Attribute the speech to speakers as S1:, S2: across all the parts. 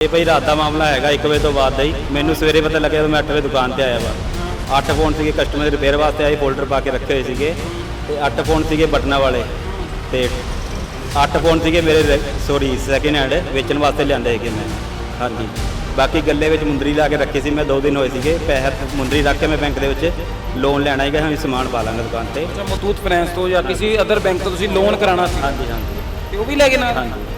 S1: ਇਹ ਭਾਈ ਰਾਤ ਦਾ ਮਾਮਲਾ ਹੈਗਾ 1 ਵਜੇ ਤੋਂ ਬਾਅਦ ਦਾ ਹੀ। ਮੈਨੂੰ ਸਵੇਰੇ ਪਤਾ ਲੱਗਿਆ ਮੈਂ 8 ਵਜੇ ਦੁਕਾਨ ਤੇ ਆਇਆ ਵਾ। 8 ਫੋਨ ਸੀਗੇ ਕਸਟਮਰ ਦੇ ਰਿਪੇਅਰ ਵਾਸਤੇ ਆਏ ਫੋਲਡਰ ਪਾ ਕੇ ਰੱਖੇ ਹੋਏ ਸੀਗੇ। ਤੇ 8 ਫੋਨ ਸੀਗੇ ਬਟਨਾਂ ਵਾਲੇ। ਤੇ 8 ਫੋਨ ਸੀਗੇ ਮੇਰੇ ਸੋਰੀ ਸੈਕਿੰਡ ਹੈਂਡ ਵੇਚਣ ਵਾਸਤੇ ਲਿਆਂਦੇ ਸੀਗੇ ਮੈਂ। ਹਾਂਜੀ। ਬਾਕੀ ਗੱਲੇ ਵਿੱਚ ਮੁੰਦਰੀ ਲਾ ਕੇ ਰੱਖੀ ਸੀ ਮੈਂ 2 ਦਿਨ ਹੋਏ ਸੀਗੇ। ਪੈਸੇ ਮੁੰਦਰੀ ਰੱਖ ਕੇ ਮੈਂ ਬੈਂਕ ਦੇ ਵਿੱਚ ਲੋਨ ਲੈਣਾ ਸੀਗਾ ਹਾਂ ਸਮਾਨ ਪਾ ਲਾਂਗਾ ਦੁਕਾਨ ਤੇ।
S2: ਮਤੂਤ ਫਾਈਨੈਂਸ ਤੋਂ ਜਾਂ ਕਿਸੇ ਅਦਰ ਬੈਂਕ ਤੋਂ ਤੁਸੀਂ ਲੋਨ ਕਰਾਉਣਾ ਸੀ?
S1: ਹਾਂਜੀ ਹਾਂਜੀ।
S2: ਤੇ ਉਹ ਵੀ ਲੈ ਕੇ ਨਾਲ
S1: ਹਾਂਜੀ।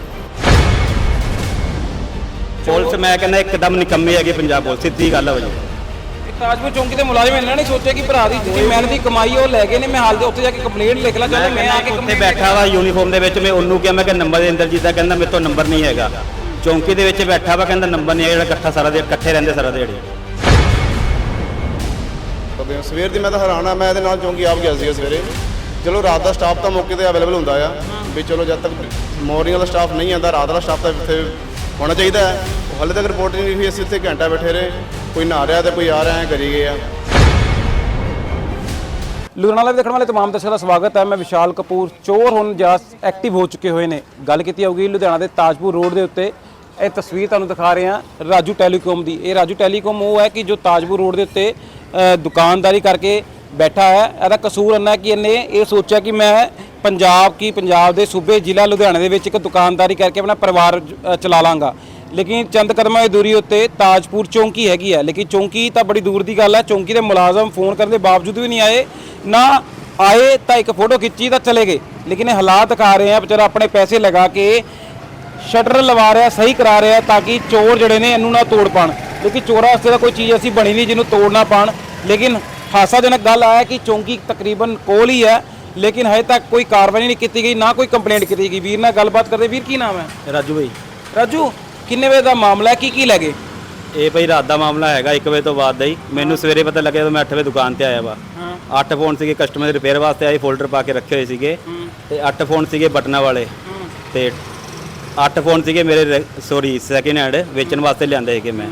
S1: ਪੁਲਿਸ ਮੈਂ ਕਹਿੰਦਾ ਇੱਕਦਮ ਨਿਕੰਮੀ ਹੈਗੀ ਪੰਜਾਬ ਪੁਲਿਸ ਸਿੱਧੀ ਗੱਲ ਹੈ
S2: ਇਹ ਤਾਜਪੁਰ ਚੌਂਕੀ ਦੇ ਮੁਲਾਜ਼ਮ ਇਹਨਾਂ ਨੇ ਸੋਚਿਆ ਕਿ ਭਰਾ ਦੀ ਜਿੱਤੀ ਮਿਹਨਤ ਦੀ ਕਮਾਈ ਉਹ ਲੈ ਗਏ ਨੇ। ਮੈਂ ਹਾਲ ਦੇ ਉੱਥੇ ਜਾ ਕੇ ਕੰਪਲੇਂਟ ਲਿਖ ਲਾ ਚਾਹੁੰਦਾ ਮੈਂ ਆ ਕੇ
S1: ਉੱਥੇ ਬੈਠਾ ਵਾ ਯੂਨੀਫਾਰਮ ਦੇ ਵਿੱਚ ਮੈਂ ਉਹਨੂੰ ਕਿਹਾ ਮੈਂ ਕਿ ਨੰਬਰ ਦੇ ਅੰਦਰ ਜਿੱਦਾਂ ਕਹਿੰਦਾ ਮੇਰੇ ਤੋਂ ਨੰਬਰ ਨਹੀਂ ਹੈਗਾ। ਚੌਂਕੀ ਦੇ ਵਿੱਚ ਬੈਠਾ ਵਾ ਕਹਿੰਦਾ ਨੰਬਰ ਨਹੀਂ ਹੈ ਜਿਹੜਾ ਇਕੱਠਾ ਸਾਰਾ ਦਿਨ ਇਕੱਠੇ ਰਹਿੰਦੇ ਸਾਰਾ ਦਿਹਾੜੀ।
S3: ਹਾਂ ਸਵੇਰ ਦੀ ਮੈਂ ਤਾਂ ਹੈਰਾਨ ਆ ਮੈਂ ਇਹਦੇ ਨਾਲ ਚੌਂਕੀ ਆਪ ਗਿਆ ਸੀਗਾ ਸਵੇਰੇ। ਚਲੋ ਰਾਤ ਦਾ ਸਟਾਫ ਤਾਂ ਮੌਕੇ ਤੇ ਅਵੇਲੇਬਲ ਹੁੰਦਾ ਆ ਵੀ ਚਲੋ ਜਦ ਤੱਕ ਮਾਰਨਿੰਗ ਵਾਲਾ ਸਟਾਫ ਨਹੀਂ ਆਉਂਦਾ ਰਾਤ ਵਾਲਾ ਸਟਾਫ ਤਾਂ ਇੱਥੇ ਹੋਣਾ ਚਾਹੀਦਾ ਹੈ। ਹਾਲੇ ਤੱਕ ਰਿਪੋਰਟ ਨਹੀਂ ਹੋਈ ਅਸੀਂ ਇੱਥੇ ਘੰਟਾ ਬੈਠੇ ਰਹੇ। ਕੋਈ ਨਹਾ ਰਿਹਾ ਤੇ ਕੋਈ ਆ ਰਿਹਾ ਐ ਕਰੀ ਗਏ ਆ।
S2: ਲੁਧਿਆਣਾ ਲਾਈਵ ਦੇਖਣ ਵਾਲੇ ਤਮਾਮ ਦਰਸ਼ਕਾਂ ਦਾ ਸਵਾਗਤ ਹੈ। ਮੈਂ ਵਿਸ਼ਾਲ ਕਪੂਰ ਚੋਰ ਹੁਣ ਜਾਂ ਐਕਟਿਵ ਹੋ ਚੁੱਕੇ ਹੋਏ ਨੇ। ਗੱਲ ਕੀਤੀ ਜਾਊਗੀ ਲੁਧਿਆਣਾ ਦੇ ਤਾਜਪੁਰ ਰੋਡ ਦੇ ਉੱਤੇ। ਇਹ ਤਸਵੀਰ ਤੁਹਾਨੂੰ ਦਿਖਾ ਰਹੇ ਹਾਂ ਰਾਜੂ ਟੈਲੀਕਾਮ ਦੀ। ਇਹ ਰਾਜੂ ਟੈਲੀਕਾਮ ਉਹ ਹੈ ਕਿ ਜੋ ਤਾਜਪੁਰ ਰੋਡ ਦੇ ਉੱਤੇ ਅ, ਦੁਕਾਨਦਾਰੀ ਕਰਕੇ ਬੈਠਾ ਹੈ। ਇਹਦਾ ਕਸੂਰ ਇੰਨਾ ਕਿ ਇਹਨੇ ਇਹ ਸੋਚਿਆ ਕਿ ਮੈਂ ਪੰਜਾਬ ਕੀ ਪੰਜਾਬ ਦੇ ਸੂਬੇ ਜ਼ਿਲ੍ਹਾ ਲੁਧਿਆਣਾ ਦੇ ਵਿੱਚ ਇੱਕ ਦੁਕਾਨਦਾਰੀ ਕਰਕੇ ਆਪਣਾ ਪਰਿਵਾਰ ਅ, ਚਲਾ ਲਾਂਗਾ। ਲੇਕਿਨ ਚੰਦ ਕਦਮਾਂ ਦੀ ਦੂਰੀ ਉੱਤੇ ਤਾਜਪੁਰ ਚੌਂਕੀ ਹੈਗੀ ਹੈ ਲੇਕਿਨ ਚੌਂਕੀ ਤਾਂ ਬੜੀ ਦੂਰ ਦੀ ਗੱਲ ਹੈ ਚੌਂਕੀ ਦੇ ਮੁਲਾਜ਼ਮ ਫੋਨ ਕਰਨ ਦੇ ਬਾਵਜੂਦ ਵੀ ਨਹੀਂ ਆਏ ਨਾ ਆਏ ਤਾਂ ਇੱਕ ਫੋਟੋ ਖਿੱਚੀ ਤਾਂ ਚਲੇ ਗਏ। ਲੇਕਿਨ ਇਹ ਹਾਲਾਤ ਦਿਖਾ ਰਹੇ ਆ ਵਿਚਾਰਾ ਆਪਣੇ ਪੈਸੇ ਲਗਾ ਕੇ ਸ਼ਟਰ ਲਵਾ ਰਿਹਾ ਸਹੀ ਕਰਾ ਰਿਹਾ ਤਾਂ ਕਿ ਚੋਰ ਜਿਹੜੇ ਨੇ ਇਹਨੂੰ ਨਾ ਤੋੜ ਪਾਣ। ਲੇਕਿਨ ਚੋਰਾਂ ਵਾਸਤੇ ਤਾਂ ਕੋਈ ਚੀਜ਼ ਐਸੀ ਬਣੀ ਨਹੀਂ ਜਿਹਨੂੰ ਤੋੜ ਨਾ ਪਾਣ। ਲੇਕਿਨ ਹਾਸਾਜਨਕ ਗੱਲ ਆ ਹੈ ਕਿ ਚੌਂਕੀ ਤਕਰੀਬਨ ਕੋਲ ਹੀ ਹੈ ਲੇਕਿਨ ਹਜੇ ਤੱਕ ਕੋਈ ਕਾਰਵਾਈ ਨਹੀਂ ਕੀਤੀ ਗਈ ਨਾ ਕੋਈ ਕੰਪਲੇਂਟ ਕੀਤੀ ਗਈ। ਵੀਰ ਨਾਲ ਗੱਲਬਾਤ ਕਰਦੇ ਵੀਰ ਕੀ ਨਾਮ ਹੈ?
S1: ਰਾਜੂ ਭਾਈ
S2: ਰਾਜੂ ਕਿੰਨੇ ਵਜੇ ਦਾ ਮਾਮਲਾ ਹੈ? ਕੀ ਕੀ ਲੈ ਗਏ?
S1: ਇਹ ਭਾਈ ਰਾਤ ਦਾ ਮਾਮਲਾ ਹੈਗਾ 1 ਵਜੇ ਤੋਂ ਬਾਅਦ ਦਾ ਹੀ। ਮੈਨੂੰ ਸਵੇਰੇ ਪਤਾ ਲੱਗਿਆ ਜਦੋਂ ਮੈਂ 8 ਵਜੇ ਦੁਕਾਨ ਤੇ ਆਇਆ ਵਾ। 8 ਫੋਨ ਸੀਗੇ ਕਸਟਮਰ ਦੇ ਰਿਪੇਅਰ ਵਾਸਤੇ ਆਏ ਫੋਲਡਰ ਪਾ ਕੇ ਰੱਖੇ ਹੋਏ ਸੀਗੇ। ਤੇ 8 ਫੋਨ ਸੀਗੇ ਬਟਨਾਂ ਵਾਲੇ। ਤੇ 8 ਫੋਨ ਸੀਗੇ ਮੇਰੇ ਸੋਰੀ ਸੈਕਿੰਡ ਹੈਂਡ ਵੇਚਣ ਵਾਸਤੇ ਲਿਆਂਦੇ ਸੀਗੇ ਮੈਂ।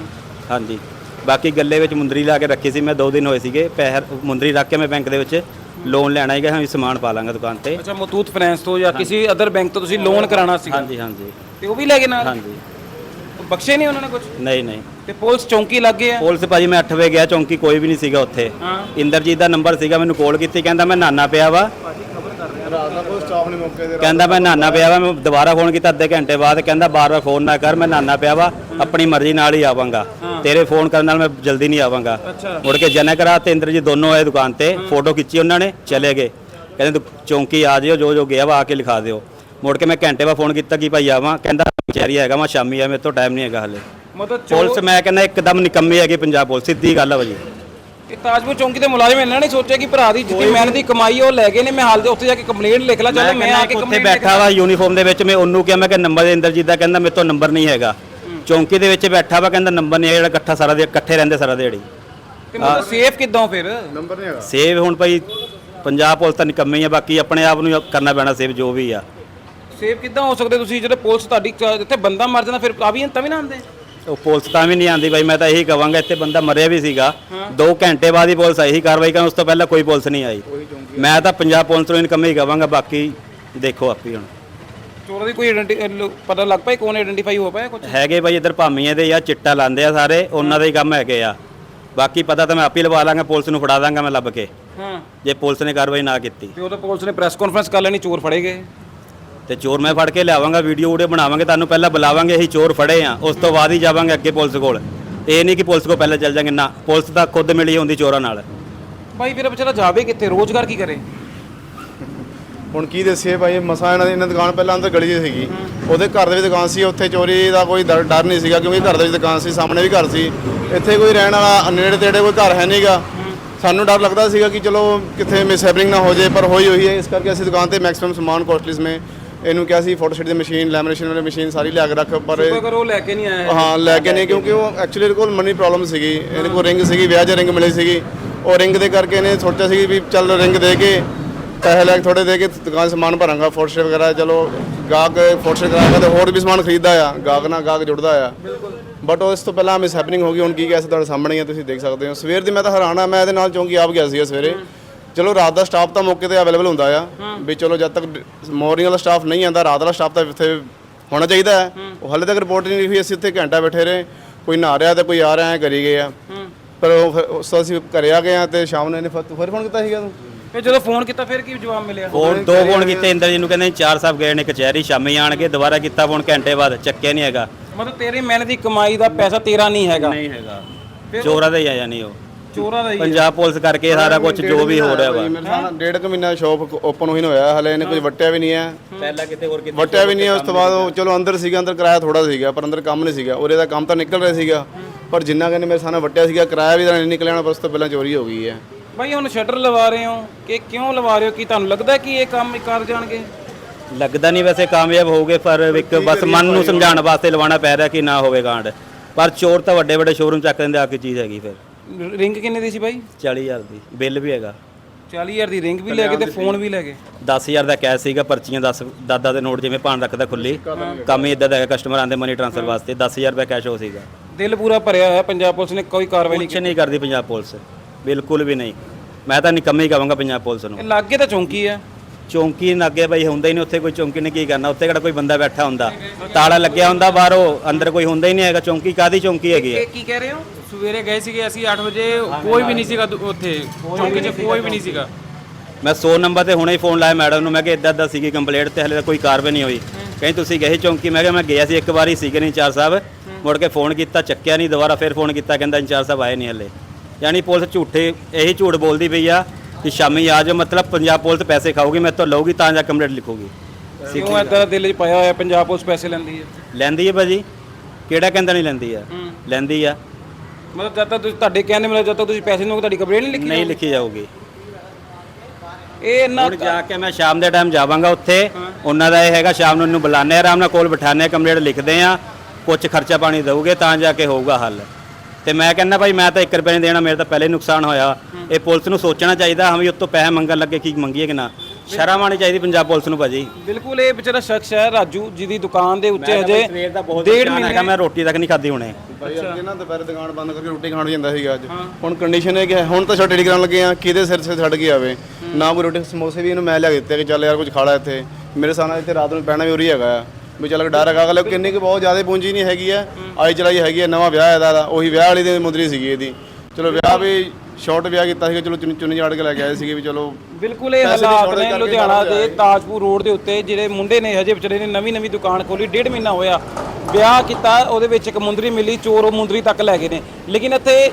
S1: ਹਾਂਜੀ। ਬਾਕੀ ਗੱਲੇ ਵਿੱਚ ਮੁੰਦਰੀ ਲਾ ਕੇ ਰੱਖੀ ਸੀ ਮੈਂ 2 ਦਿਨ ਹੋਏ ਸੀਗੇ ਪੈਸੇ ਮੁੰਦਰੀ ਰੱਖ ਕੇ ਮੈਂ ਬੈਂਕ ਦੇ ਵਿੱਚ ਲੋਨ ਲੈਣਾ ਸੀਗਾ ਹਾਂ ਸਮਾਨ ਪਾ ਲਾਂਗਾ ਦੁਕਾਨ ਤੇ।
S2: ਅੱਛਾ ਮਤੂਤ ਫਾਈਨੈਂਸ ਤੋਂ ਜਾਂ ਕਿਸੇ ਅਦਰ ਬੈਂਕ ਤੋਂ ਤੁਸੀਂ ਲੋਨ ਕਰਾਉਣਾ ਸੀ
S1: ਹਾਂਜੀ ਹਾਂਜੀ।
S2: ਤੇ ਉਹ ਵੀ ਲੈ ਗਏ ਨਾਲ?
S1: ਹਾਂਜੀ।
S2: ਬਖਸ਼ੇ ਨਹੀਂ ਉਹਨਾਂ ਨੇ ਕੁਝ
S1: ਨਹੀਂ ਨਹੀਂ।
S2: ਤੇ ਪੁਲਿਸ ਚੌਂਕੀ ਲੱਗ ਗਏ ਆ?
S1: ਪੁਲਿਸ ਭਾਜੀ ਮੈਂ 8 ਵਜੇ ਗਿਆ ਚੌਂਕੀ ਕੋਈ ਵੀ ਨਹੀਂ ਸੀਗਾ ਉੱਥੇ।
S2: ਹਾਂ।
S1: ਇੰਦਰਜੀਤ ਦਾ ਨੰਬਰ ਸੀਗਾ ਮੈਨੂੰ ਕਾਲ ਕੀਤੀ ਕਹਿੰਦਾ ਮੈਂ ਨਾਨਾ ਪਿਆ ਵਾ।
S3: ਰਾਤ ਦਾ ਕੋਈ ਸਟਾਫ ਨਹੀਂ ਮੌਕੇ ਤੇ
S1: ਕਹਿੰਦਾ ਮੈਂ ਨਾਨਾ ਪਿਆ ਵਾ ਮੈਂ ਦੁਬਾਰਾ ਫੋਨ ਕੀਤਾ ਅੱਧੇ ਘੰਟੇ ਬਾਅਦ ਕਹਿੰਦਾ ਬਾਰ-ਬਾਰ ਫੋਨ ਨਾ ਕਰ ਮੈਂ ਨਾਨਾ ਪਿਆ ਵਾ। ਆਪਣੀ ਮਰਜ਼ੀ ਨਾਲ ਹੀ ਆਵਾਂਗਾ। ਤੇਰੇ ਫੋਨ ਕਰਨ ਨਾਲ ਮੈਂ ਜਲਦੀ ਨਹੀਂ ਆਵਾਂਗਾ।
S2: ਅੱਛਾ।
S1: ਮੁੜ ਕੇ ਜਨਕਰਾ ਤੇ ਇੰਦਰਜੀਤ ਦੋਨੋਂ ਆਏ ਦੁਕਾਨ ਤੇ ਫੋਟੋ ਖਿੱਚੀ ਉਹਨਾਂ ਨੇ ਚਲੇ ਗਏ। ਕਹਿੰਦੇ ਚੌਂਕੀ ਆ ਜਿਓ ਜੋ ਜੋ ਗਿਆ ਵਾ ਆ ਕੇ ਲਿਖਾ ਦਿਓ। ਮੁੜ ਕੇ ਮੈਂ ਘੰਟੇ ਬਾਅਦ ਫੋਨ ਕੀਤਾ ਕਿ ਭਾਈ ਆਵਾਂ। ਕਹਿੰਦਾ ਕਚਹਿਰੀ ਹੈਗਾ ਮੈਂ ਸ਼ਾਮੀ ਆ ਮੇਰੇ ਤੋਂ ਟਾਈਮ ਨਹੀਂ ਹੈਗਾ ਹਲੇ।
S2: ਮਤਲਬ
S1: ਪੁਲਿਸ ਮੈਂ ਕਹਿੰਦਾ ਇੱਕਦਮ ਨਿਕੰਮੀ ਹੈਗੀ ਪੰਜਾਬ ਪੁਲਿਸ ਸਿੱਧੀ ਗੱਲ ਹੈ ਭਾਜੀ।
S2: ਇਹ ਤਾਜਪੁਰ ਚੌਂਕੀ ਦੇ ਮੁਲਾਜ਼ਮ ਇਹਨਾਂ ਨੇ ਸੋਚਿਆ ਕਿ ਭਰਾ ਦੀ ਜਿੱਤੀ ਮਿਹਨਤ ਦੀ ਕਮਾਈ ਉਹ ਲੈ ਗਏ ਨੇ ਮੈਂ ਹਾਲ ਦੇ ਉੱਥੇ ਜਾ ਕੇ ਕੰਪਲੇਂਟ ਲਿਖ ਲਾ ਚਾਹੁੰਦਾ ਮੈਂ ਆ ਕੇ
S1: ਉੱਥੇ
S2: complaint
S1: ਬੈਠਾ ਵਾ ਯੂਨੀਫਾਰਮ ਦੇ ਵਿੱਚ ਮੈਂ ਉਹਨੂੰ ਕਿਹਾ ਮੈਂ ਕਿ ਨੰਬਰ ਦੇ ਅੰਦਰ ਜਿੱਦਾਂ ਕਹਿੰਦਾ ਮੇਰੇ ਤੋਂ ਨੰਬਰ ਨਹੀਂ ਹੈਗਾ। ਚੌਂਕੀ ਦੇ ਵਿੱਚ ਬੈਠਾ ਵਾ ਕਹਿੰਦਾ ਨੰਬਰ ਨਹੀਂ ਹੈ ਜਿਹੜਾ ਇਕੱਠਾ ਸਾਰਾ ਦਿਨ ਇਕੱਠੇ ਰਹਿੰਦੇ ਸਾਰਾ ਦਿਹਾੜੀ।
S2: ਤੇ ਮਤਲਬ ਸੇਫ ਕਿੱਦਾਂ ਫਿਰ?
S3: ਨੰਬਰ ਨਹੀਂ ਹੈਗਾ।
S1: ਸੇਵ ਹੁਣ ਭਾਈ ਪੰਜਾਬ ਪੁਲਿਸ ਤਾਂ ਨਿਕੰਮੀ ਆ ਬਾਕੀ ਆਪਣੇ ਆਪ ਨੂੰ ਕਰਨਾ ਪੈਣਾ ਸੇਵ ਜੋ ਵੀ ਆ।
S2: ਸੇਫ ਕਿੱਦਾਂ ਹੋ ਸਕਦੇ ਤੁਸੀਂ? ਜਿਹੜੇ ਪੁਲਿਸ ਤੁਹਾਡੀ ਚ- ਇੱਥੇ ਬੰਦਾ ਮਰ ਜਾਂਦਾ ਫਿਰ ਆ ਵੀ ਤਾਂ ਵੀ ਨਾ ਆਉਂਦੇ?
S1: ਉਹ ਪੁਲਿਸ ਤਾਂ ਵੀ ਨਹੀਂ ਆਂਦੀ ਭਾਈ ਮੈਂ ਤਾਂ ਇਹੀ ਕਵਾਂਗਾ ਇੱਥੇ ਬੰਦਾ ਮਰਿਆ ਵੀ ਸੀਗਾ। 2 ਘੰਟੇ ਬਾਅਦ ਹੀ ਪੁਲਿਸ ਆਈ ਸੀ ਕਾਰਵਾਈ ਕਰਨ ਉਸ ਤੋਂ ਪਹਿਲਾਂ ਕੋਈ ਪੁਲਿਸ ਨਹੀਂ ਆਈ। ਮੈਂ ਤਾਂ ਪੰਜਾਬ ਪੁਲਿਸ ਨੂੰ ਇਨਕੰਮੀ ਹੀ ਕਵਾਂਗਾ ਬਾਕੀ ਦੇਖੋ ਆਪੀ ਹੁਣ।
S2: ਚੋਰਾਂ ਦੀ ਕੋਈ ਆਇਡੈਂਟੀ ਪਤਾ ਲੱਗ ਪਾਈ ਕੌਣ ਆਇਡੈਂਟੀਫਾਈ ਹੋ ਪਾਇਆ ਕੁਝ
S1: ਹੈਗੇ ਭਾਈ ਇੱਧਰ ਭਾਮੀਆਂ ਦੇ ਜਾਂ ਚਿੱਟਾ ਲਾਉਂਦੇ ਆ ਸਾਰੇ ਉਹਨਾਂ ਦੇ ਹੀ ਕੰਮ ਹੈਗੇ ਆ। ਬਾਕੀ ਪਤਾ ਤਾਂ ਮੈਂ ਆਪ ਲਵਾ ਲਾਂਗਾ ਪੁਲਿਸ ਨੂੰ ਫੜਾ ਦਾਂਗਾ ਮੈਂ ਲੱਭ ਕੇ।
S2: ਹਾਂ।
S1: ਜੇ ਪੁਲਿਸ ਨੇ ਕਾਰਵਾਈ ਨਾ ਕੀਤੀ।
S2: ਤੇ ਉਹ ਤਾਂ ਪੁਲਿਸ ਨੇ ਪ੍ਰੈਸ ਕਾਨਫਰੰਸ ਕਰ ਲੈਣੀ ਚੋਰ ਫੜੇ ਗਏ।
S1: ਤੇ ਚੋਰ ਮੈਂ ਫੜ ਕੇ ਲਿਆਵਾਂਗਾ ਵੀਡੀਓ ਵੀਡੀਓ ਬਣਾਵਾਂਗੇ ਤੁਹਾਨੂੰ ਪਹਿਲਾਂ ਬੁਲਾਵਾਂਗੇ ਅਸੀਂ ਚੋਰ ਫੜੇ ਆ। ਉਸ ਤੋਂ ਬਾਅਦ ਹੀ ਜਾਵਾਂਗੇ ਅੱਗੇ ਪੁਲਿਸ ਕੋਲ। ਇਹ ਨਹੀਂ ਕਿ ਪੁਲਿਸ ਕੋਲ ਪਹਿਲਾਂ ਚੱਲ ਜਾਾਂਗੇ ਨਾ ਪੁਲਿਸ ਤਾਂ ਖੁਦ ਮਿਲੀ ਹੁੰਦੀ ਚੋਰਾਂ ਨਾਲ।
S2: ਭਾਈ ਫਿਰ ਵਿਚਾਰਾ ਜਾਵੇ ਕਿੱਥੇ? ਰੋਜ਼ਗਾਰ ਕੀ ਕਰੇ?
S3: ਹੁਣ ਕੀ ਦੱਸੀਏ ਭਾਈ ਮਸਾ ਇਹਨਾਂ ਦੀ ਇਹਨਾਂ ਦੁਕਾਨ ਪਹਿਲਾਂ ਅੰਦਰ ਗਲੀ 'ਚ ਸੀਗੀ। ਉਹਦੇ ਘਰ ਦੇ ਵੀ ਦੁਕਾਨ ਸੀ ਉੱਥੇ ਚੋਰੀ ਦਾ ਕੋਈ ਡਰ ਡਰ ਨਹੀਂ ਸੀਗਾ ਕਿਉਂਕਿ ਘਰ ਦੇ ਵਿੱਚ ਦੁਕਾਨ ਸੀ ਸਾਹਮਣੇ ਵੀ ਘਰ ਸੀ। ਇੱਥੇ ਕੋਈ ਰਹਿਣ ਵਾਲਾ ਨੇੜੇ ਤੇੜੇ ਕੋਈ ਘਰ ਹੈ ਨਹੀਂਗਾ ਸਾਨੂੰ ਡਰ ਲੱਗਦਾ ਸੀਗਾ ਕਿ ਚਲੋ ਕਿੱਥੇ ਮਿਸ ਨਾ ਹੋ ਜਾਏ ਪਰ ਹੋਈ ਹੋਈ ਹੈ। ਇਸ ਕਰਕੇ ਅਸੀਂ ਦੁਕਾਨ ਤੇ ਮੈਕਸਿਮਮ ਸਮਾਨ ਕੋਸਟਲੀਸ ਮੇ ਇਹਨੂੰ ਕਿਹਾ ਸੀ ਫੋਟੋ ਸਟੇਟ ਦੀ ਮਸ਼ੀਨ ਲੈਮੀਨੇਸ਼ਨ ਵਾਲੀ ਮਸ਼ੀਨ ਸਾਰੀ ਲਿਆ ਕੇ ਰੱਖ ਪਰ
S2: ਉਹ ਲੈ ਕੇ ਨਹੀਂ ਆਇਆ
S3: ਹਾਂ ਲੈ ਕੇ ਨਹੀਂ ਕਿਉਂਕਿ ਉਹ ਐਕਚੁਅਲੀ ਇਹਦੇ ਕੋਲ ਮਨੀ ਪ੍ਰੋਬਲਮ ਸੀਗੀ। ਇਹਦੇ ਕੋਲ ਰਿੰਗ ਸੀਗੀ ਵਿਆਹ 'ਚ ਰਿੰਗ ਮਿਲੀ ਸੀਗੀ। ਉਹ ਰਿੰਗ ਦੇ ਕਰਕੇ ਇਹਨੇ ਸੋਚਿਆ ਸੀ ਵੀ ਚੱਲ ਰਿੰਗ ਦੇ ਕੇ ਪੈਸੇ ਲੈ ਕੇ ਥੋੜੇ ਦੇ ਕੇ ਦੁਕਾਨ 'ਚ ਸਮਾਨ ਭਰਾਂਗਾ ਫੋਟੋ ਵਗੈਰਾ ਚਲੋ ਗਾਹਕ ਫੋਟੋ ਕਰਾਂਗਾ ਤੇ ਹੋਰ ਵੀ ਸਮਾਨ ਖਰੀਦਦਾ ਆ ਗਾਹਕ ਨਾਲ ਗਾਹਕ ਜੁੜਦਾ ਆ। ਬਟ ਉਸ ਤੋਂ ਪਹਿਲਾਂ ਮਿਸ ਹੈਪਨਿੰਗ ਹੋ ਗਈ ਹੁਣ ਕੀ ਕਹਿ ਸਕਦੇ ਤੁਹਾਡੇ ਸਾਹਮਣੇ ਹੀ ਆ ਤੁਸੀਂ ਦੇਖ ਸਕਦੇ ਹੋ। ਸਵੇਰ ਦੀ ਮੈਂ ਤਾਂ ਹੈਰਾਨ ਆ ਮੈਂ ਇਹਦੇ ਨਾਲ ਚੌਂਕੀ ਆਪ ਗਿਆ ਸੀਗਾ ਸਵੇਰੇ। ਚਲੋ ਰਾਤ ਦਾ ਸਟਾਫ ਤਾਂ ਮੌਕੇ ਤੇ ਅਵੇਲੇਬਲ ਹੁੰਦਾ ਆ ਵੀ ਚਲੋ ਜਦ ਤੱਕ ਮਾਰਨਿੰਗ ਵਾਲਾ ਸਟਾਫ ਨਹੀਂ ਆਉਂਦਾ ਰਾਤ ਵਾਲਾ ਸਟਾਫ ਤਾਂ ਇੱਥੇ ਹੋਣਾ ਚਾਹੀਦਾ ਹੈ। ਉਹ ਹਾਲੇ ਤੱਕ ਰਿਪੋਰਟ ਨਹੀਂ ਹੋਈ ਅਸੀਂ ਉੱਥੇ ਘੰਟਾ ਬੈਠੇ ਰਹੇ। ਕੋਈ ਨਹਾ ਰਿਹਾ ਤੇ ਕੋਈ ਆ ਰਿਹਾ ਕਰੀ ਗਏ ਆ। ਪਰ ਉਹ ਫਿਰ ਉਸ ਤੋਂ ਅਸੀਂ ਘਰੇ ਆ ਗਏ ਆ ਤੇ ਸ਼ਾਮ ਨੂੰ ਇਹਨੇ ਫਿਰ- ਤੂੰ ਫਿਰ ਫੋਨ ਕੀਤਾ ਸੀਗਾ ਤੂੰ?
S2: ਫਿਰ ਜਦੋਂ ਫੋਨ ਕੀਤਾ ਫਿਰ ਕੀ ਜਵਾਬ ਮਿਲਿਆ?
S1: ਫੋਨ ਦੋ ਫੋਨ ਕੀਤੇ ਇੰਦਰ ਜੀ ਨੂੰ ਕਹਿੰਦੇ ਚਾਰ ਸਾਹਿਬ ਗਏ ਨੇ ਕਚਹਿਰੀ ਸ਼ਾਮੀ ਆਣਗੇ ਦੁਬਾਰਾ ਕੀਤਾ ਫੋਨ ਘੰਟੇ ਬਾਅਦ ਚੱਕਿਆ ਨਹੀਂ ਹੈਗਾ।
S2: ਮਤਲਬ ਤੇਰੀ ਮਿਹਨਤ ਦੀ ਕਮਾਈ ਦਾ ਪੈਸਾ ਤੇਰਾ ਨਹੀਂ ਹੈਗਾ।
S1: ਨਹੀਂ ਹੈਗਾ। ਚੋਰਾਂ ਦਾ ਹੀ ਆਇਆ ਨਹੀਂ ਉਹ।
S2: ਚੋਰਾਂ ਦਾ ਹੀ।
S1: ਪੰਜਾਬ ਪੁਲਿਸ ਕਰਕੇ ਸਾਰਾ ਕੁਝ ਜੋ ਵੀ ਹੋ ਰਿਹਾ ਵਾ।
S3: ਡੇਢ ਕੁ ਮਹੀਨਾ ਸ਼ਾਪ ਓਪਨ ਹੋਈ ਨਹੀਂ ਹੋਇਆ ਹਲੇ ਇਹਨੇ ਕੁਝ ਵਟਿਆ ਵੀ ਨਹੀਂ ਹੈ।
S1: ਪਹਿਲਾਂ ਕਿਤੇ ਹੋਰ ਕਿਤੇ
S3: ਵਟਿਆ ਵੀ ਨਹੀਂ ਹੈ ਉਸ ਤੋਂ ਬਾਅਦ ਉਹ ਚਲੋ ਅੰਦਰ ਸੀਗਾ ਅੰਦਰ ਕਿਰਾਇਆ ਥੋੜਾ ਸੀਗਾ ਪਰ ਅੰਦਰ ਕੰਮ ਨਹੀਂ ਸੀਗਾ। ਉਰੇ ਦਾ ਕੰਮ ਤਾਂ ਨਿਕਲ ਰਿਹਾ ਸੀਗਾ ਪਰ ਜਿੰਨਾ ਕਹਿੰਦੇ ਮੇਰੇ ਸਾਹਮਣੇ ਵਟਿਆ ਸੀਗਾ ਕਿਰਾਇਆ ਵੀ ਤਾਂ ਨਹੀਂ ਨਿਕਲਿਆ ਪਰ ਉਸ ਤੋਂ ਪਹਿਲਾਂ ਚੋਰੀ ਹੋ ਗਈ ਹੈ।
S2: ਭਾਈ ਹੁਣ ਸ਼ਟਰ ਲਵਾ ਰਹੇ ਹੋ ਕਿ ਕਿਉਂ ਲਵਾ ਰਹੇ ਹੋ? ਕੀ ਤੁਹਾਨੂੰ ਲੱਗਦਾ ਕਿ ਇਹ ਕੰਮ ਕਰ ਜਾਣਗੇ?
S1: ਲੱਗਦਾ ਨਹੀਂ ਵੈਸੇ ਕਾਮਯਾਬ ਹੋਊਗੇ ਪਰ ਇੱਕ ਬਸ ਮਨ ਨੂੰ ਸਮਝਾਉਣ ਵਾਸਤੇ ਲਵਾਉਣਾ ਪੈ ਰਿਹਾ ਕਿ ਨਾ ਹੋਵੇ ਕਾਂਡ। ਪਰ ਚੋਰ ਤਾਂ ਵੱਡੇ ਵੱਡੇ ਸ਼ੋਰੂਮ ਚੱਕ ਦਿੰਦੇ ਆ ਕੇ ਚੀਜ਼ ਹੈਗੀ ਫਿਰ।
S2: ਰਿੰਗ ਕਿੰਨੇ ਦੀ ਸੀ ਭਾਈ
S1: 40000 ਦੀ ਬਿੱਲ ਵੀ ਹੈਗਾ।
S2: 40000 ਦੀ ਰਿੰਗ ਵੀ ਲੈ ਗਏ ਤੇ ਫੋਨ ਵੀ ਲੈ ਗਏ
S1: 10000 ਦਾ ਕੈਸ਼ ਸੀਗਾ ਪਰਚੀਆਂ 10 ਦਾਦਾ ਦੇ ਨੋਟ ਜਿਵੇਂ ਭਾਣ ਰੱਖਦਾ ਖੁੱਲੀ ਕੰਮ ਹੀ ਇਦਾਂ ਦਾ ਹੈਗਾ ਕਸਟਮਰ ਆਂਦੇ ਮਨੀ ਟ੍ਰਾਂਸਫਰ ਵਾਸਤੇ 10000 ਰੁਪਏ ਕੈਸ਼ ਹੋ ਸੀਗਾ।
S2: ਦਿਲ ਪੂਰਾ ਭਰਿਆ ਹੋਇਆ ਪੰਜਾਬ ਪੁਲਿਸ ਨੇ ਕੋਈ ਕਾਰਵਾਈ ਨਹੀਂ
S1: ਕੁਛ ਨਹੀਂ ਕਰਦੀ ਪੰਜਾਬ ਪੁਲਿਸ। ਬਿਲਕੁਲ ਵੀ ਨਹੀਂ। ਮੈਂ ਤਾਂ ਨਿਕੰਮੇ ਹੀ ਕਹਾਂਗਾ ਪੰਜਾਬ ਪੁਲਿਸ ਨੂੰ।
S2: ਇਹ ਲਾਗੇ ਤਾਂ ਚੌਂਕੀ ਆ।
S1: ਚੌਂਕੀ ਲੱਗੇ ਬਈ ਹੁੰਦਾ ਹੀ ਨਹੀਂ ਉੱਥੇ ਕੋਈ ਚੌਂਕੀ ਨੇ ਕੀ ਕਰਨਾ? ਉੱਥੇ ਕਿਹੜਾ ਕੋਈ ਬੰਦਾ ਬੈਠਾ ਹੁੰਦਾ? ਤਾਲਾ ਲੱਗਿਆ ਹੁੰਦਾ ਬਾਹਰੋਂ ਅੰਦਰ ਕੋਈ ਹੁੰਦਾ ਹੀ ਨਹੀਂ ਹੈਗਾ। ਚੌਂਕੀ ਕਾਦੀ ਚੌਂਕੀ ਹੈਗੀ ਹੈ?
S2: ਇਹ ਕੀ ਕਹਿ ਰਹੇ ਹੋ?
S4: ਸਵੇਰੇ ਗਏ ਸੀਗੇ ਅਸੀਂ 8 ਵਜੇ ਕੋਈ ਵੀ ਨਹੀਂ ਸੀਗਾ ਦੁ- ਉੱਥੇ। ਚੌਂਕ 'ਚ ਕੋਈ ਵੀ ਨਹੀਂ ਸੀਗਾ।
S1: ਮੈਂ 100 ਨੰਬਰ ਤੇ ਹੁਣੇ ਹੀ ਫੋਨ ਲਾਇਆ ਮੈਡਮ ਨੂੰ। ਮੈਂ ਕਿ ਇਦਾਂ ਇਦਾਂ ਸੀਗੀ ਕੰਪਲੇਂਟ ਤੇ ਹਲੇ ਤਾਂ ਕੋਈ ਕਾਰਵਾਈ ਨਹੀਂ ਹੋਈ। ਕਹੀਂ ਤੁਸੀਂ ਗਏ ਚੌਂਕੀ? ਮੈਂ ਕਿਹਾ ਮੈਂ ਗਿਆ ਸੀ ਇੱਕ ਵਾਰੀ ਸੀਗੇ ਨਹੀਂ ਇੰਚਾਰਜ ਸਾਹਿਬ। ਮੁੜ ਕੇ ਫੋਨ ਕੀਤਾ ਚੱਕਿਆ ਨਹੀਂ ਦੁਬਾਰਾ ਫਿਰ ਫੋਨ ਕੀਤਾ। ਕਹਿੰਦਾ ਇੰਚਾਰਜ ਸਾਹਿਬ ਆਏ ਨਹੀਂ ਹਲੇ। ਯਾਨੀ ਪੁਲਿਸ ਝੂਠੇ ਇਹੀ ਝੂਠ ਬੋਲਦੀ ਪਈ ਆ ਕਿ ਸ਼ਾਮੀ ਆ ਜਾਓ ਮਤਲਬ ਪੰਜਾਬ ਪੁਲਿਸ ਪੈਸੇ ਖਾਊਗੀ ਮੈਂ ਤੋਂ ਲਊਗੀ ਤਾਂ ਜਾ ਕੰਪਲੇਂਟ ਲਿਖੂਗੀ।
S2: ਕਿਉਂ ਏਦਾਂ ਦਾ ਦਿਲ 'ਚ ਪਾਇਆ ਹੋਇਆ ਪੰਜਾਬ ਪੁਲਿਸ ਪੈਸੇ ਲੈਂਦੀ ਹੈ
S1: ਲੈਂਦੀ ਹੈ ਭਾਜੀ। ਕਿਹੜਾ ਕਹਿੰਦਾ ਨਹੀਂ ਲੈਂਦੀ ਆ? ਲੈਂਦੀ ਆ।
S2: ਮਤਲਬ ਜਦ ਤੱਕ ਤੁਸੀਂ ਤੁਹਾਡੇ ਕਹਿੰਦੇ ਮਤਲਬ ਜਦ ਤੱਕ ਤੁਸੀਂ ਪੈਸੇ ਨੂੰ ਤੁਹਾਡੀ ਕੰਪਲੇਂਟ ਨਹੀਂ ਲਿਖੀ
S1: ਨਹੀਂ ਲਿਖੀ ਜਾਊਗੀ।
S2: ਇਹ ਇੰਨਾ
S1: ਹੁਣ ਜਾ ਕੇ ਮੈਂ ਸ਼ਾਮ ਦੇ ਟਾਈਮ ਜਾਵਾਂਗਾ ਉੱਥੇ। ਉਹਨਾਂ ਦਾ ਇਹ ਹੈਗਾ ਸ਼ਾਮ ਨੂੰ ਉਹਨੂੰ ਬੁਲਾਣੇ ਆਰਾਮ ਨਾਲ ਕੋਲ ਬਿਠਾਣੇ ਕੰਪਲੀਟ ਲਿਖਦੇ ਆ। ਕੁਝ ਖਰਚਾ ਪਾਣੀ ਦਊਗੇ ਤਾਂ ਜਾ ਕੇ ਹੋਊਗਾ ਹੱਲ। ਤੇ ਮੈਂ ਕਹਿੰਦਾ ਭਾਈ ਮੈਂ ਤਾਂ 1 ਰੁਪਏ ਨਹੀਂ ਦੇਣਾ ਮੇਰੇ ਤਾਂ ਪਹਿਲੇ ਨੁਕਸਾਨ ਹੋਇਆ। ਇਹ ਪੁਲਿਸ ਨੂੰ ਸੋਚਣਾ ਚਾਹੀਦਾ ਹਾਂ ਵੀ ਉੱਤੋਂ ਪੈਸੇ ਮੰਗਣ ਲੱਗੇ ਕੀ ਮੰਗੀਏ ਕਿ ਨਾ। ਸ਼ਰਮ ਆਣੀ ਚਾਹੀਦੀ ਪੰਜਾਬ ਪੁਲਿਸ ਨੂੰ ਭਾਜੀ।
S2: ਬਿਲਕੁਲ ਇਹ ਵਿਚਾਰਾ ਸ਼ਖਸ ਹੈ ਰਾਜੂ ਜਿਹਦੀ ਦੁਕਾਨ ਦੇ ਉੱਤੇ ਹਜੇ ਡੇਢ
S1: ਮਹੀਨਾ ਮੈਂ ਰੋਟੀ ਤੱਕ ਨਹੀਂ ਖਾਧੀ ਹੁਣੇ।
S3: ਭਾਈ ਅੱਗੇ ਨਾ ਦੁਪਹਿਰ ਦੁਕਾਨ ਬੰਦ ਕਰਕੇ ਰੋਟੀ ਖਾਣ ਜਾਂਦਾ ਸੀਗਾ ਅੱਜ। ਹੁਣ ਕੰਡੀਸ਼ਨ ਇਹ ਕਿ ਹੈ, ਹੁਣ ਤਾਂ ਛੋਟੇ ਰੈਡੀ ਕਰਾਉਣ ਲੱਗੇ ਆ ਕਿਹਦੇ ਸਿਰ ਸੇ ਛੱਡ ਕੇ ਆਵੇ? ਨਾ ਕੋਈ ਰੋਟੀ ਸਮੋਸੇ ਵੀ ਇਹਨੂੰ ਮੈਂ ਲਿਆ ਦਿੱਤੇ ਕਿ ਚੱਲ ਯਾਰ ਕੁਝ ਖਾ ਲੈ ਇੱਥੇ। ਮੇਰੇ ਸਾਹਮਣੇ ਇੱਥੇ ਰਾਤ ਨੂੰ ਪੈਣਾ ਵੀ ਉਰੀ ਹੈਗਾ ਆ। ਵੀ ਚੱਲ ਡਰ ਹੈਗਾ ਅਗਲੇ ਕਿੰਨੀ ਕੁ ਬਹੁਤ ਜ਼ਿਆਦਾ ਪੂੰਜੀ ਨਹੀਂ ਹੈਗੀ ਆ ਆਈ ਚਲਾਈ ਹੈਗੀ ਆ ਨਵਾਂ ਵਿਆਹ ਇਹਦਾ ਦਾ ਉਹੀ ਵਿਆਹ ਵਾਲੀ ਦੀ ਮੁੰਦਰੀ ਸੀਗੀ ਇਹਦੀ। ਚਲੋ ਵਿਆਹ ਵੀ ਸ਼ਾਰਟ ਵਿਆਹ ਕੀਤਾ ਸੀਗਾ ਚਲੋ ਚੁੰਨੀ ਚੁੰਨੀ ਝਾੜ ਕੇ ਲੈ ਕੇ ਆਏ ਸੀਗੇ ਵੀ ਚਲੋ
S2: ਬਿਲਕੁਲ ਇਹ ਹਾਲਾਤ ਨੇ ਲੁਧਿਆਣਾ ਦੇ ਤਾਜਪੁਰ ਰੋਡ ਦੇ ਉੱਤੇ ਜਿਹੜੇ ਮੁੰਡੇ ਨੇ ਹਜੇ ਵਿਚਾਰੇ ਨੇ ਨਵੀਂ ਨਵੀਂ ਦੁਕਾਨ ਖੋਲੀ ਡੇਢ ਮਹੀਨਾ ਹੋਇਆ। ਵਿਆਹ ਕੀਤਾ ਉਹਦੇ ਵਿੱਚ ਇੱਕ ਮੁੰਦਰੀ ਮਿਲੀ ਚੋਰ ਉਹ ਮੁੰਦਰੀ ਤੱਕ ਲੈ ਗਏ ਨੇ। ਲੇਕਿਨ ਇੱਥੇ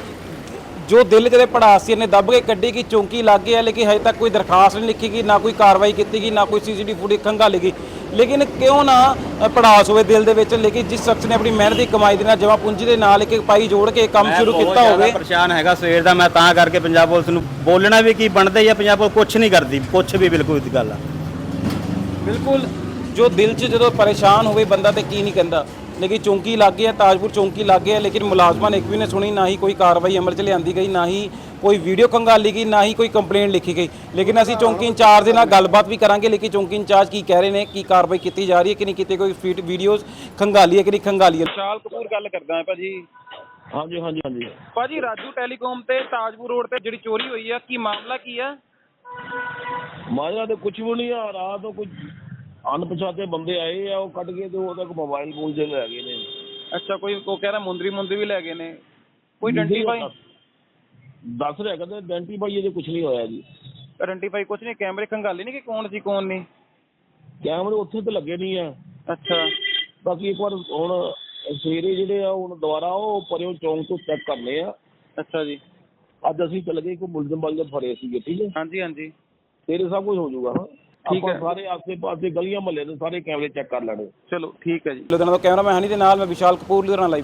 S2: ਜੋ ਦਿਲ ਜਿਹਦੇ ਪੜਾਸੀ ਨੇ ਦੱਬ ਕੇ ਕੱਢੀ ਕਿ ਚੌਂਕੀ ਲੱਗ ਗਿਆ ਲੇਕਿਨ ਹਜੇ ਤੱਕ ਕੋਈ ਦਰਖਾਸਤ ਨਹੀਂ ਲਿਖੀ ਗਈ ਨਾ ਕੋਈ ਕਾਰਵਾਈ ਕੀਤੀ ਗਈ ਨਾ ਕੋਈ ਸੀਸੀਟੀਵੀ ਫੁਟੇਜ ਖੰਗਾਲੀ ਗਈ। ਲੇਕਿਨ ਕਿਉਂ ਨਾ ਪੜਾਸ ਹੋਵੇ ਦਿਲ ਦੇ ਵਿੱਚ ਲੇਕਿਨ ਜਿਸ ਸ਼ਖਸ ਨੇ ਆਪਣੀ ਮਿਹਨਤ ਦੀ ਕਮਾਈ ਦੇ ਨਾਲ ਜਮਾ ਪੂੰਜੀ ਦੇ ਨਾਲ ਇੱਕ ਪਾਈ ਜੋੜ ਕੇ ਕੰਮ ਸ਼ੁਰੂ ਕੀਤਾ ਹੋਵੇ।
S1: ਪਰੇਸ਼ਾਨ ਹੈਗਾ ਸਵੇਰ ਦਾ ਮੈਂ ਤਾਂ ਕਰਕੇ ਪੰਜਾਬ ਪੁਲਿਸ ਨੂੰ ਬੋਲਣਾ ਵੀ ਕੀ ਬਣਦਾ ਹੀ ਆ ਪੰਜਾਬ ਪੁਲਿਸ ਕੁਝ ਨਹੀਂ ਕਰਦੀ ਕੁਝ ਵੀ ਬਿਲਕੁਲ ਦੀ ਗੱਲ ਆ।
S2: ਬਿਲਕੁਲ ਜੋ ਦਿਲ 'ਚ ਜਦੋਂ ਪਰੇਸ਼ਾਨ ਹੋਵੇ ਬੰਦਾ ਤੇ ਕੀ ਨਹੀਂ ਕਹਿੰਦਾ। ਲੇਕਿਨ ਚੌਂਕੀ ਲੱਗ ਗਿਆ ਤਾਜਪੁਰ ਚੌਂਕੀ ਲੱਗ ਗਿਆ ਲੇਕਿਨ ਮੁਲਾਜ਼ਮਾਂ ਨੇ ਇੱਕ ਵੀ ਨੇ ਸੁਣੀ ਨਾ ਹੀ ਕੋਈ ਕਾਰਵਾਈ ਅਮਲ 'ਚ ਲਿਆਂਦੀ ਗਈ ਨਾ ਹੀ ਕੋਈ ਵੀਡੀਓ ਖੰਗਾਲੀ ਗਈ ਨਾ ਹੀ ਕੋਈ ਕੰਪਲੇਂਟ ਲਿਖੀ ਗਈ। ਲੇਕਿਨ ਅਸੀਂ ਚੌਂਕੀ ਇੰਚਾਰਜ ਦੇ ਨਾਲ ਗੱਲਬਾਤ ਵੀ ਕਰਾਂਗੇ ਲੇਕਿਨ ਚੌਂਕੀ ਇੰਚਾਰਜ ਕੀ ਕਹਿ ਰਹੇ ਨੇ ਕੀ ਕਾਰਵਾਈ ਕੀਤੀ ਜਾ ਰਹੀ ਹੈ ਕਿ ਨਹੀਂ ਕੀਤੀ ਕੋਈ ਫੀਡ ਵੀਡੀਓਜ਼ ਖੰਗਾਲੀ ਹੈ ਕਿ ਨਹੀਂ ਖੰਗਾਲੀ ਹੈ? ਵਿਸ਼ਾਲ ਕਪੂਰ ਗੱਲ ਕਰਦਾ ਹਾਂ ਭਾਜੀ।
S5: ਹਾਂਜੀ ਹਾਂਜੀ ਹਾਂਜੀ।
S2: ਭਾਜੀ ਰਾਜੂ ਟੈਲੀਕਾਮ ਤੇ ਤਾਜਪੁਰ ਰੋਡ ਤੇ ਜਿਹੜੀ ਚੋਰੀ ਹੋਈ ਆ ਕੀ ਮਾਮਲਾ ਕੀ ਆ?
S5: ਮਾਜਰਾ ਤੇ ਕੁਝ ਵੀ ਨਹੀਂ ਆ ਰਾਤ ਨੂੰ ਕੁਝ ਅਣਪਛਾਤੇ ਬੰਦੇ ਆਏ ਆ ਉਹ ਕੱਢ ਕੇ ਤੇ ਉਹਦਾ ਮੋਬਾਈਲ ਫੋਨ ਜੇ ਲੈ ਗਏ ਨੇ।
S2: ਅੱਛਾ ਕੋਈ ਉਹ ਕਹਿ ਰਿਹਾ ਮੁੰਦਰੀ ਮੁੰਦਰੀ ਵੀ ਲੈ ਗਏ ਨੇ। ਕੋਈ ਆਇਡੈਂਟੀਫਾਈ
S5: ਦੱਸ ਰਿਹਾ ਕਹਿੰਦੇ ਡੈਂਟੀ ਭਾਈ ਇਹਦੇ ਕੁਝ ਨਹੀਂ ਹੋਇਆ ਜੀ।
S2: ਆਇਡੈਂਟੀਫਾਈ ਕੁਝ ਨਹੀਂ ਕੈਮਰੇ ਖੰਗਾਲੇ ਨਹੀਂ ਕਿ ਕੌਣ ਸੀ ਕੌਣ ਨਹੀਂ?
S5: ਕੈਮਰੇ ਉੱਥੇ ਤੇ ਲੱਗੇ ਨਹੀਂ ਆ।
S2: ਅੱਛਾ।
S5: ਬਾਕੀ ਇੱਕ ਵਾਰ ਹੁਣ ਸਵੇਰੇ ਜਿਹੜੇ ਆ ਹੁਣ ਦੁਬਾਰਾ ਉਹ ਪਰਿਓ ਚੌਂਕ ਤੋਂ ਚੈੱਕ ਕਰਨੇ ਆ।
S2: ਅੱਛਾ ਜੀ।
S5: ਅੱਜ ਅਸੀਂ ਚੱਲ ਗਏ ਕੋਈ ਮੁਲਜ਼ਮ ਵਾਲੇ ਫੜੇ ਸੀਗੇ ਠੀਕ ਹੈ?
S2: ਹਾਂਜੀ ਹਾਂਜੀ।
S5: ਤੇਰੇ ਸਭ ਕੁਝ ਹੋ ਜਾਊਗਾ ਹਾਂ।
S2: ਠੀਕ ਹੈ।
S5: ਸਾਰੇ ਆਸੇ ਪਾਸੇ ਗਲੀਆਂ ਮਹੱਲੇ ਦੇ ਸਾਰੇ ਕੈਮਰੇ ਚੈੱਕ ਕਰ ਲੈਣੇ।
S2: ਚਲੋ ਠੀਕ ਹੈ ਜੀ। ਲੁਧਿਆਣਾ ਤੋਂ ਕੈਮਰਾਮੈਨ ਹਨੀ ਦੇ ਨਾਲ ਮੈਂ ਵਿਸ਼ਾਲ ਕਪੂਰ ਲੁਧਿਆਣਾ ਲਾਈਵ